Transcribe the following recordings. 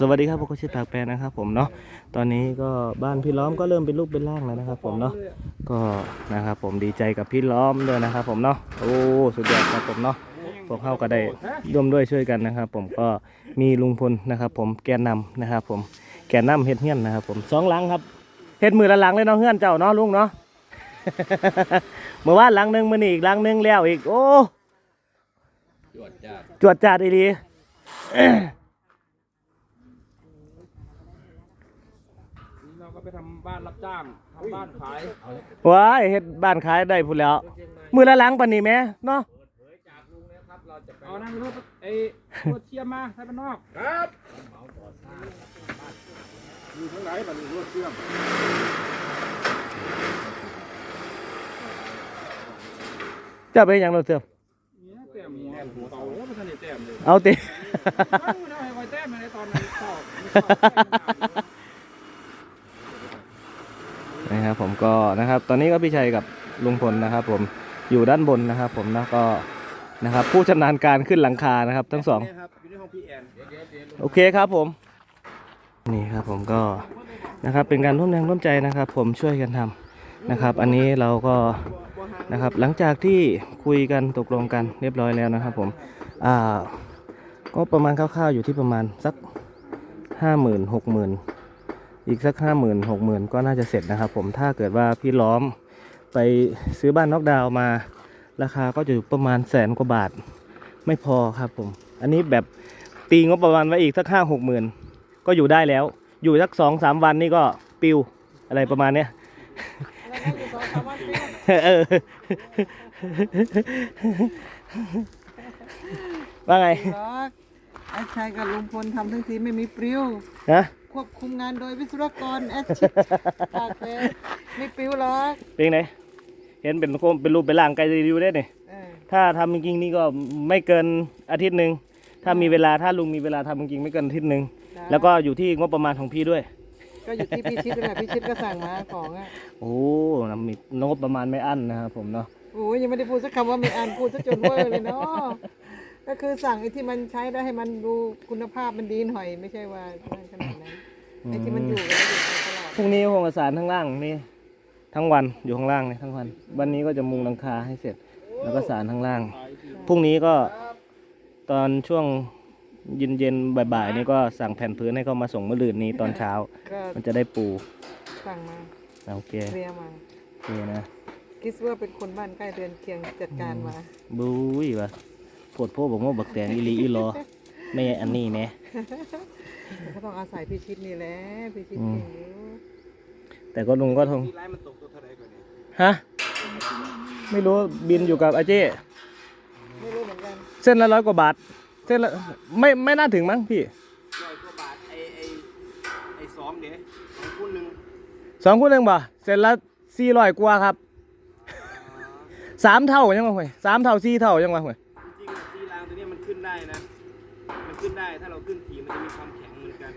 สวัสดีครับพวกชื่อตากแปรนะครับผมเนาะตอนนี้ก็บ้านพี่ล้อมก็เริ่มเป็นรูปเป็นร่างแล้วนะครับ ผมเนาะก็นะครับผมดีใจกับพี่ล้อมด้วยนะครับ ผมเนาะโอ้สุดยอดครับผมเนาะพวกเขาก็ได้ร่วมด้วยช่วยกันนะครับ ผมก็มีลุงพลนะครับ ผมแกนนำนะครับ ผมแกนนำเฮ็ดเฮี้ยนนะครับ ผมสองหลังครับเฮ็ดมือละหลังเลยเนาะเฮือนเจ้าเนาะลุงเนาะเมื่อวานหลังหนึงมื้อนี้อีกหลังหนึงแล้วอีกโอ้จวดจ้าจวดจัดอีหลี เราก็ไปทำบ้านรับจ้างทำบ้านขายว้ายเฮ็ดบ้านขายได้พูดแล้ว มือละหลังปานนี้แหม่เนาะเอานั่งรถไอ้รถเทียมมาให้มันนอกจะไปเฮ็ดหยังรถเสื่อมเนี่ยแต้มหัวหัวเต่าแล้วมันทันได้แต้มเลยเอาติเอาเอาให้ไว้แต้มมาในตอนนั้นเข้าไม่เข้าแต้มมันหนาวอยู่ นะครับผมก็นะครับ ตอนนี้ก็พี่ชัยกับลุงพลนะครับ ผมอยู่ด้านบนนะครับ ผมนะก็นะครับ ผู้ชำนาญการขึ้นหลังคานะครับ ทั้งสองครับอยู่ในห้องพี่แอนโอเคครับผม นี่ครับผมก็นะครับเป็นการร่วมแรงร่วมใจนะครับ ผมช่วยกันทำนะครับ อันนี้เราก็นะครับหลังจากที่คุยกันตกลงกันเรียบร้อยแล้วนะครับ ผมอ่าก็ประมาณคร่าวๆอยู่ที่ประมาณสักห้าหมื่นหกหมื่น อีกสักห้าหมื่นหกหมื่นก็น่าจะเสร็จนะครับผมถ้าเกิดว่าพี่ล้อมไปซื้อบ้านนอกดาวน์มา ราคาก็จะอยู่ประมาณแสนกว่าบาทไม่พอครับผม อันนี้แบบตีงบประมาณไว้อีกสักห้าหกหมื่นก็อยู่ได้แล้ว อยู่สักสองสามวันนี่ก็ปิวอะไรประมาณเนี้ยเออว่าไงรักไอ้ชายกับลุงพลทำทั้งทีไม่มีปลิวนะ ควบคุมงานโดยวิศวกรแอดชิดปากเลยไม่ปลิวหรอกเป็นไงเห็นเป็นโคมเป็นรูปเป็นร่างไกลรีวิวได้เนี่ยเออถ้าทำจริงๆนี่ก็ไม่เกินอาทิตย์หนึ่งถ้ามีเวลาถ้าลุงมีเวลาทำจริงๆไม่เกินอาทิตย์หนึ่งแล้วก็อยู่ที่งบประมาณของพี่ด้วย ก็อยู่ที่พี่ชิดนั่นแหละพี่ชิดก็สั่งมาของอะโอ้นะมีงบประมาณไม่อั้นนะครับผมเนาะ โอ้ยยังไม่ได้พูดสักคำว่าไม่อ่านพูดซะจนเวอร์เลยเนาะ ก็คือสั่งไอ้ที่มันใช้ได้ให้มันดูคุณภาพมันดีหน่อย ไม่ใช่ว่านั่นขนาดนั้นไอ้ที่มันอยู่กันแล้วอยู่ไปตลอดพรุ่งนี้คงประสานทั้งล่างนี่ทั้งวันอยู่ข้างล่างเลยทั้งวัน วันนี้ก็จะมุงหลังคาให้เสร็จ แล้วก็สารข้างล่างพรุ่งนี้ก็ตอนช่วงเย็นเย็นๆบ่ายๆนี่ก็สั่งแผ่นพื้นให้เขามาส่งเมื่อรืนนี้ตอนเช้า ก็มันจะได้ปูสั่งมาโอเคเคลียร์มาโอเคนะคิดว่าเป็นคนบ้านใกล้เรือนเคียงจัดการมาบุ้ยวะ ปวดโพบอกว่าบักแตงอีหลีอีหลอไม่อันนี้แหม ก็ต้องอาศัยพี่ชิดนี่แหละพี่ชิดอืมเก่งอยู่แต่ก็ลุงก็ทงที่ไล่มันตกตัวเท่าไหร่ก่อนเนี่ยฮะ ไม่รู้บินอยู่กับอาเจ้ไม่รู้เหมือนกันเส้นละร้อยกว่าบาท เส้นละไม่ไม่น่าถึงมั้งพี่ร้อยกว่าบาทไอ้ไอ้ไอ้สองเดี๋ยวสองคูณหนึ่งสองคูณหนึ่งบ่เส้นละสี่ร้อยกว่าครับสามเท่ายังไงห่วยสามเท่าสี่เท่ายังไงห่วย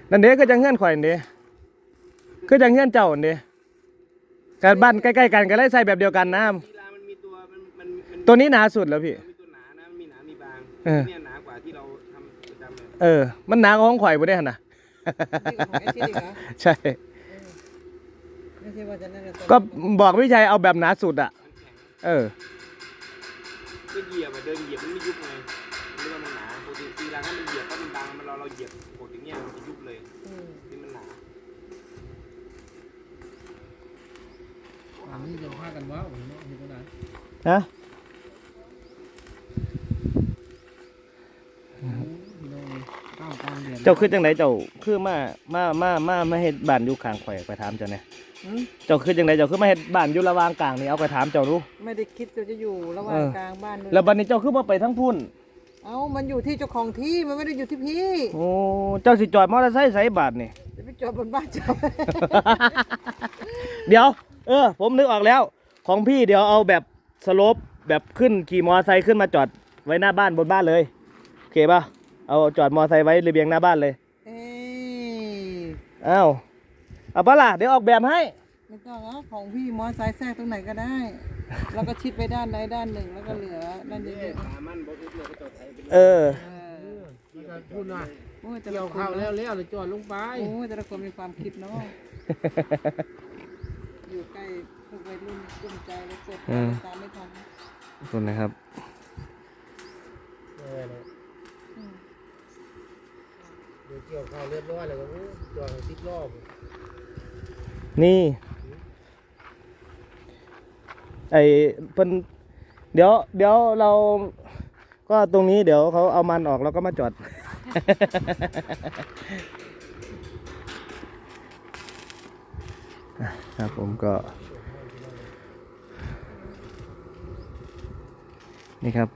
นกันนั่นเด้ก็จะเงื่อนข่อยนั่นเด้ก็จะเงื่อนเจ้านั่นเด้การบ้านใกล้ๆกันก็เลยใส่แบบเดียวกันนะซีรางมันมีตัวมันมันมันตัวนี้หนาสุดแล้วพี่มันมีตัวหนานะมันมีหนามีบางเออ เนี่ยหนากว่าที่เราทำประจำเลยเออ มันหนากว่าของข่อยบ่ได้หั่นน่ะนี่กับของไอ้ชิดอีกเหรอ ใช่ ไม่ใช่ว่าจะนั่นจะก็บอกพี่ชัยเอาแบบหนาสุดอะ มันแข็งเออ ก็เหยียบอะเดินเหยียบมันไม่ยุบไง อันนี้ยังพากันว้าวเนาะเห็นไหมฮะพี่น้องข้าวกลางเดือนเจ้าคือจังไดเจ้าคือมามามามามาเฮ็ดบ้านอยู่ข้างข่อยไปถามเจ้าเนี่ยหืมเจ้าคือจังไดเจ้าคือมาเฮ็ดบ้านอยู่ระหว่างกลางนี่เอาไปถามเจ้าดูไม่ได้คิดว่าจะอยู่ระหว่างเออกลางบ้านนู่นแล้วบัดนี้เจ้าคือบ่ไปทั้งพุ่นเอ้ามันอยู่ที่เจ้าของที่มันไม่ได้อยู่ที่พี่โอ้เจ้าสิจอดมอเตอร์ไซค์ไสบาทนี่จะไปจอดบนบ้านเจ้า เดี๋ยว เออ ผมนึกออกแล้ว ของพี่เดี๋ยวเอาแบบสโลปแบบขึ้นขี่มอเตอร์ไซค์ขึ้นมาจอดไว้หน้าบ้านบนบ้านเลยโอเคป่ะเอาจอดมอเตอร์ไซค์ไว้ระเบียงหน้าบ้านเลยเอ้ยอ้าวเอาปะล่ะเดี๋ยวออกแบบให้ ไม่ต้องเอาของพี่มอไซค์แทรกตรงไหนก็ได้ แล้วก็ชิดไปด้านใดด้านหนึ่งแล้วก็เหลือด้านเดียวขามันบดเลยก็จอดไทยเป็นเออ เออพูดหน่อยโอ้อ้ยแต่เกี่ละยวคนข้าวแล้วเนาะแล้วเลยจอดลงไป โอ้ยแต่ละคนมีความคิดเนาะ อยู่ใกล้พวกวัยรุ่นกลุ้มใจแล้วเกิดอืม ตามไม่ทันขอบคุณนะครับ เออเนี่ยเดี๋ยวเกี่ยวข้าวเรียบร้อยแล้วก็อู้จอดสิบรอบนี่ ไอเพิ่นเดี๋ยว เดี๋ยวเรา ก็ตรงนี้เดี๋ยวเขาเอามันออกแล้วก็มาจอดอะ ครับผมก็ นี่ครับ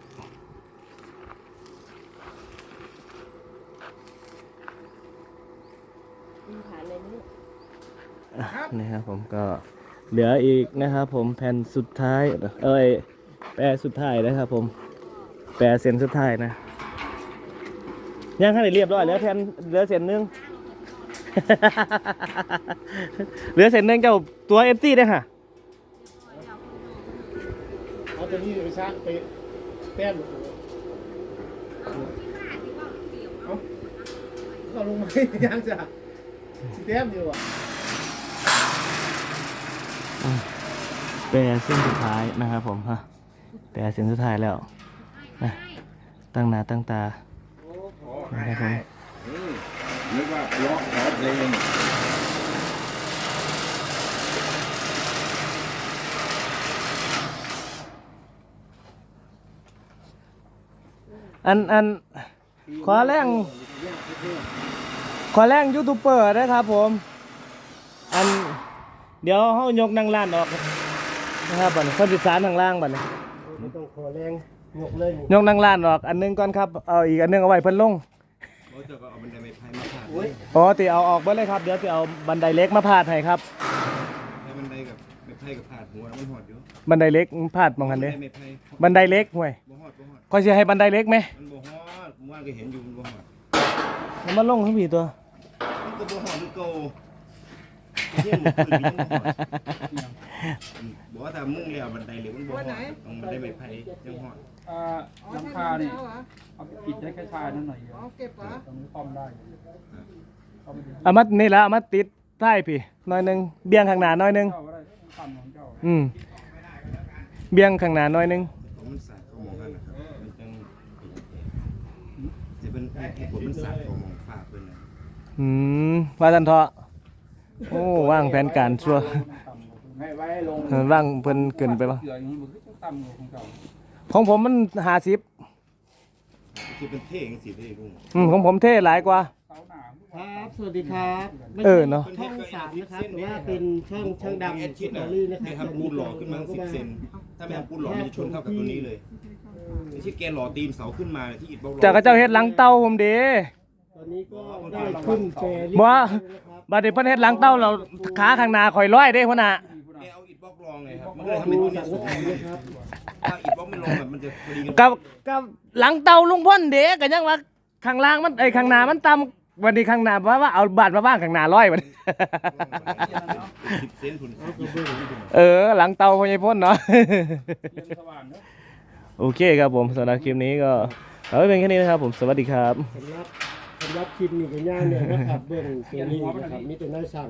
อะนี่ครับผมก็เหลืออีกนะครับผมแผ่นสุดท้าย เอ้ยแปรสุดท้ายนะครับผม แปรเส้นสุดท้ายนะยังให้เรียบร้อยเหลือแผ่นเหลือเส้นหนึง เหลือเส้นหนึงเจ้าตัวเอฟซีได้อค่ะ เอาตัวนี้ไปซักไปแต้มเอาเอาลงมายังจ้ะสิแต้มอยู่อะแปรเส้นสุดท้ายนะครับผมฮะแปรเส้นสุดท้ายแล้วนะตั้งหน้าตั้งตานะครับผม นึกว่าร้องขอเพลงอันอันขอแรงขอแรงยูทูบเบอร์นะครับผม อันเดี๋ยวเฮายกนางล้านออกนะครับบัดนี้คนติดสารทางล่างบัดนี้ไม่ต้องขอแรงยกเลยยกนางล้านออก อันหนึงก่อนครับ เอาอีกอันหนึงเอาไว้เพิ่นลงเขา จะก็เอาบันไดไม้ไผ่มาพาดโอ้ยอ๋อติเอาออกเบิดเลยครับ เดี๋ยวสิเอาบันไดเล็กมาพาดให้ครับ ให้บันไดกับไม้ไผ่กับพาดหัวมันหอดอยู่บันไดเล็กพาดมองกันเด้ไม้ไผ่บันไดเล็กห่วยบ่หอดบ่หอดก็สิให้บันไดเล็กไหมมันบ่ฮอดเมื่อวานก็เห็นอยู่มันบ่ฮอดมันมาลงทั้งผีตัวมันก็บ่ฮอดมันโกเยี่ยมมันขึ้นมันบ่ฮอดบอกว่าถ้ามุ่งแล้วบันไดเหลวมันบ่ฮอดต้องบันไดไม้ไผ่ยังฮอดอ่าอ๋อหลังท่านคาเนี่ย เอาเหรอเอาไปปิดได้แค่ชายนั่นหน่อยเดียวอ๋อเก็บเหรอตรงนี้ซ่อมได้ซ่อมไม่ได้เอามานี่แล้วเอามาติดใต้พี่หน้อยหนึงเบี่ยงข้างหน้าหน้อยหนึง เจ้าก็ได้ต่ำของเจ้าอืมเบี่ยงข้างหน้าหน้อยหนึง ผมมันสาดเข้ามองนั่นนะครับมันจังจะเป็นให้ผลมันสาดเข้ามองฟ้าเพิ่นน่ะอืมว่าทันเถาะโอ้ว่างแผนการชัวร์ต่ำกว่าคุณให้ไว้ลงเออว่างเพิ่นเกินไปปะเกลืออย่างนี้มันก็จะต่ำกว่าของเจ้าของผมมันหาสิบ คือเป็นเท่จังซี่เด้ลุงอืมของผมเท่หลายกว่าเสาหนาครับ สวัสดีครับเออเนาะช่องสามนะครับแต่ว่าเป็นช่องช่างดำแอดชิดสตน่ะอรี่นะคแกรับทำปูนหล่อขึ้นมาสิบเซนถ้าไม่ทำปูนหล่อมันจะชนเข้ากับตัวนี้เลยไม่ใช่แกหล่อตีนเสาขึ้นมาที่อิฐบล็อกจากกระเจ้าเฮ็ดหลังเต้าผมเด้ตอนนี้ก็ได้ขึ้นแฟร์เรียบบ่ร้อยแล้วนะครับบัดนี้เพิ่นเฮ็ดหลังเต้าเราขาข้างหน้าข่อยร้อยเด้หัวหน้าแกเอาอิฐบล็อกรองไงครับ มันก็เลยทำให้ดูตัวสันี้งสูเกงตนะครับถ้าอิฐบล็อกไม่ลงแบบมันจะพอดีกันกับกับหลังเต้าลุงพ่นเด้ก็ยังว่าข้างล่างมันไอ้ยข้างหน้ามันต่ำวันนี้ข้างหน้าว่าว่าเอาบาดมาว่างข้างหน้าร้อยบัดนี้สิบเซนทุนสิบเออ หลังเตาพญายพ่นเนาะเรียนสว่างเนอะโอเคครับผมสำหรับคลิปนี้ก็เอาไว้เป็นแค่นี้นะครับผมสวัสดีครับ สำหรับสำหรับคลิปนี้ก็ย่างเนี่ยนะครับเบื้องตัวนี้นะครับมีแต่นายสั่ง